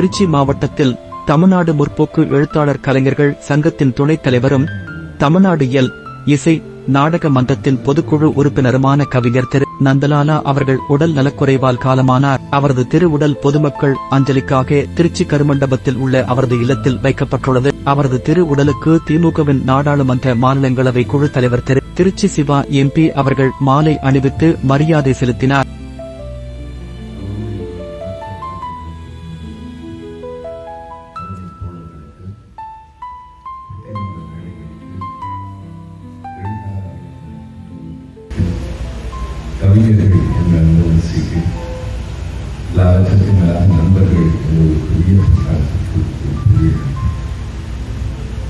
திருச்சி மாவட்டத்தில் தமிழ்நாடு முற்போக்கு எழுத்தாளர் கலைஞர்கள் சங்கத்தின் துணைத் தலைவரும் தமிழ்நாடு இயல் இசை நாடக மன்றத்தின் பொதுக்குழு உறுப்பினருமான கவிஞர் திரு. நந்தலாலா அவர்கள் உடல் நலக்குறைவால் காலமானார். அவரது திருவுடல் பொதுமக்கள் அஞ்சலிக்காக திருச்சி கருமண்டபத்தில் உள்ள அவரது இல்லத்தில் வைக்கப்பட்டுள்ளது. அவரது திரு உடலுக்கு திமுகவின் நாடாளுமன்ற மாநிலங்களவை குழு தலைவர் திரு. திருச்சி சிவா எம்பி அவர்கள் மாலை அணிவித்து மரியாதை செலுத்தினார். கவிஞர்கள் என்ற அனுபவசிக்கு எல்லாவற்றுக்கும் மேலாக நண்பர்கள் என்ற ஒரு பெரிய பெரிய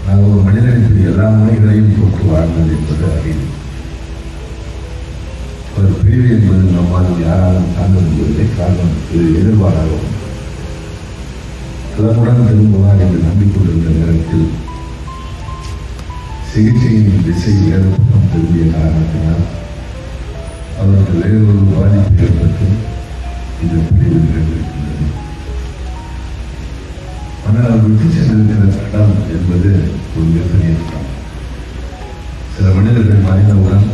நான் ஒரு மனிதனுக்கு எல்லா முறைகளையும் போட்டு வாழ்ந்தது என்பது அறிவு. ஒரு பிரிவு என்பது நம்மால் யாராலும் தாங்க முடியவில்லை. காரணம் இது எதிர்பாராகும் அதனுடன் திரும்புவார் என்று நம்பிக்கொண்டிருந்த நேரத்தில் சிகிச்சையின் திசை வேறு திரும்பிய காரணத்தினால் அவருக்கு வேறு ஒரு பாதிப்பு ஏற்பட்டு இந்த பிரிவு இருக்கின்றது ஆனால் அவர் விட்டு சென்றிருக்கிற சட்டம் என்பது ஒரு மிகப்பெரிய சில மனிதர்கள் மறைந்தவுடன்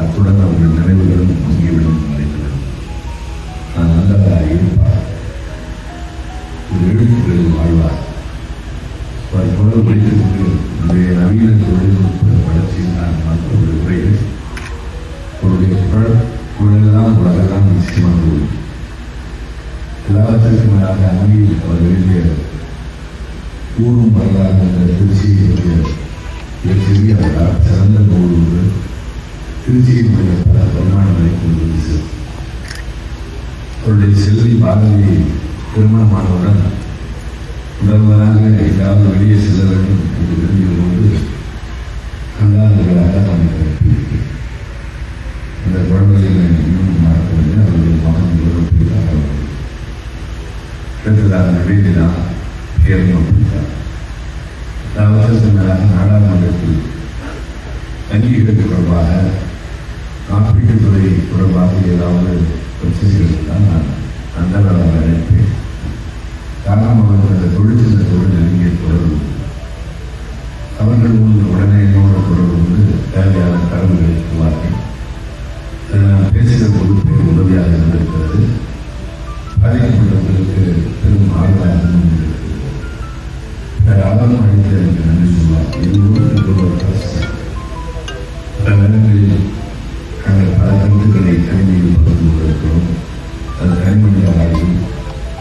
அத்துடன் அவர்கள் நினைவுகளும் அங்கேவிடம் மறைந்துவிடும் நான் நல்லதாக இருப்பார். ஒரு எழுத்துக்களில் வாழ்வார். அவர் தொடர்பு படித்துக் கொண்டு நவீன தொழில்நுட்ப வளர்ச்சியில் நான் மாற்றம் உலகெல்லாம் நிச்சயமாக மேலாக அங்கேயும் அவர் எழுதிய ஊரும் வரலாறு என்ற திருச்சியினுடைய மிகப்பெரிய வரலாறு சிறந்த நூல் ஒன்று திருச்சியினுடைய பல வருமானங்களை கொண்டு அவருடைய செல்வி பாரதி திருமணமானவுடன் முதல்வராக ஏதாவது வெளியே செல்ல வேண்டும் என்று விரும்பிய போது கண்டாந்தர்களாக அவசரத்தின் மேலாக நாடாளுமன்றத்தில் வங்கிகள் தொடர்பாக காப்பீட்டுத் துறை தொடர்பாக ஏதாவது பிரச்சனைகள் இருந்தால் நான் அந்த அழைப்பேன் காரணம் அவர்கள் நாங்கள் பல கருத்துக்களை தனிமையில் பகிர்ந்து கொண்டிருக்கிறோம். அது தனிமனித ஆய்வு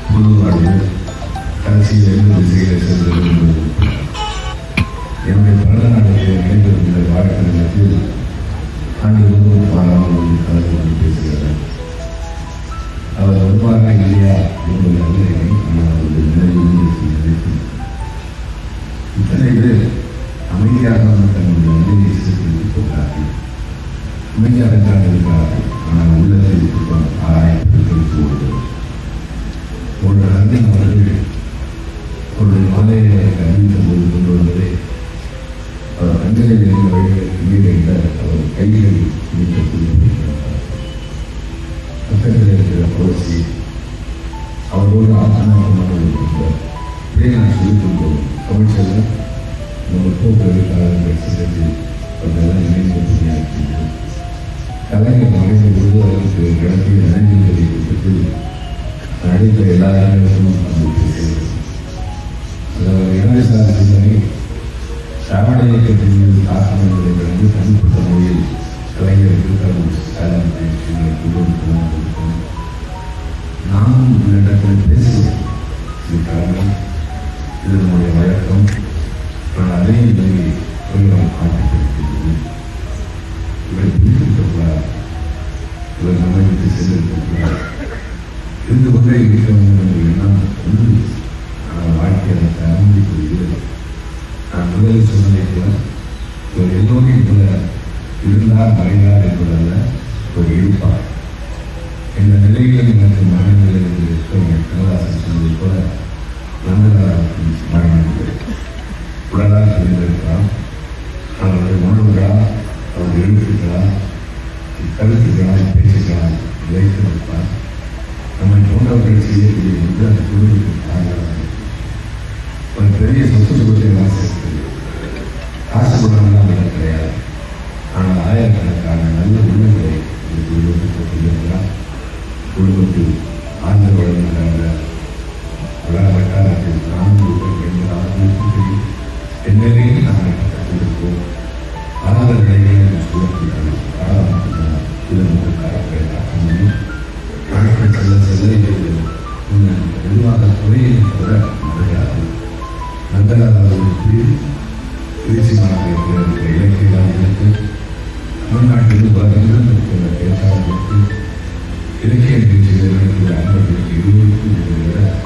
பொது கடைசியில் எழுந்து திசைகளை சென்று என்னுடைய பிறந்த நாளுக்கு நடைபெறுகிற வாழ்க்கையில் ஆண்டு முழுவதும் பாராமல் கலந்து கொண்டு பேசுகிறார் அவர் வருவாரா இல்லையா என்பது அறிவித்த போது கொண்டு வந்ததை அவர் கண்களில் இருந்த வழிகளை அவர் கைகளில் நீக்கக்கூடிய பக்கத்தில் இருக்கிற புரட்சி அவரோடு ஆத்மாவமாக நான் உங்களிடத்தில் பேசுவேன் இது நம்முடைய வழக்கம். நான் அதே நிலையை கொஞ்சம் காட்டிக்கொண்டிருக்கிறது இவரை பிடித்திருக்கக்கூடாது இவர் நம்மை விட்டு சென்றிருக்கக்கூடாது இருந்து கொண்டே இருக்கிறவங்க எல்லாம் வந்து வாழ்க்கையை ஒன்று கொள்கிறது நான் முதலில் சொன்னதை போல ஒரு எல்லோரையும் போல இருந்தார் மறைந்தார் என்பதல்ல ஒரு இருப்பார் இந்த நிலையில் எனக்கு மரணநிலை இருக்கும் கமலாசன் சொன்னதை போல நந்தனாருக்கு மரணம் உடலால் அவருடைய உணர்வுகளா அவருடைய எழுத்துக்களா கருத்துக்களா பேச்சுக்களா நிலைத்திருப்பார் நம்மை போன்றவர்கள் செய்யக்கூடிய என்று அந்த குழுவுக்கு காரணம் ஒரு பெரிய சொத்து சுகத்தை எல்லாம் சேர்த்து காசு இலக்கிய நிகழ்ச்சிகளில் இருக்கிற அன்பர்களுக்கு இருவருக்கும்